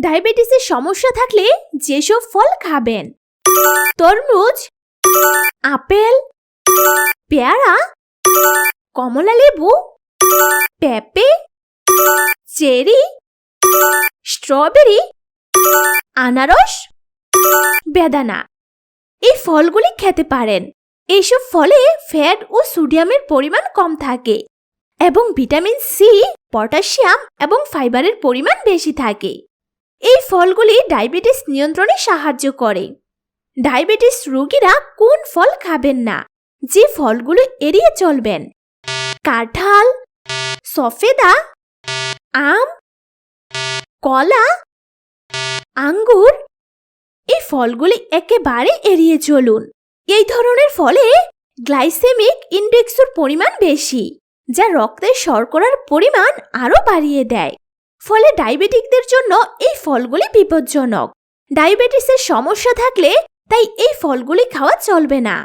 ডায়াবেটিসের সমস্যা থাকলে যেসব ফল খাবেন। তরমুজ, আপেল, পেয়ারা, কমলা লেবু, পেঁপে, চেরি, স্ট্রবেরি, আনারস, বেদানা। এই ফলগুলি খেতে পারেন। এইসব ফলে ফ্যাট ও সোডিয়ামের পরিমাণ কম থাকে এবং ভিটামিন সি, পটাশিয়াম এবং ফাইবারের পরিমাণ বেশি থাকে। এই ফলগুলি ডায়াবেটিস নিয়ন্ত্রণে সাহায্য করে। ডায়াবেটিস রোগীরা কোন ফল খাবেন না, যে ফলগুলো এড়িয়ে চলবেন? কাঁঠাল, সফেদা, আম, কলা, আঙ্গুর, এই ফলগুলি একেবারে এড়িয়ে চলুন। এই ধরনের ফলে গ্লাইসেমিক ইন্ডেক্সের পরিমাণ বেশি, যা রক্তের শর্করার পরিমাণ আরও বাড়িয়ে দেয়। ফলে ডায়াবেটিকদের জন্য এই ফলগুলি বিপজ্জনক। ডায়াবেটিসের সমস্যা থাকলে তাই এই ফলগুলি খাওয়া চলবে না।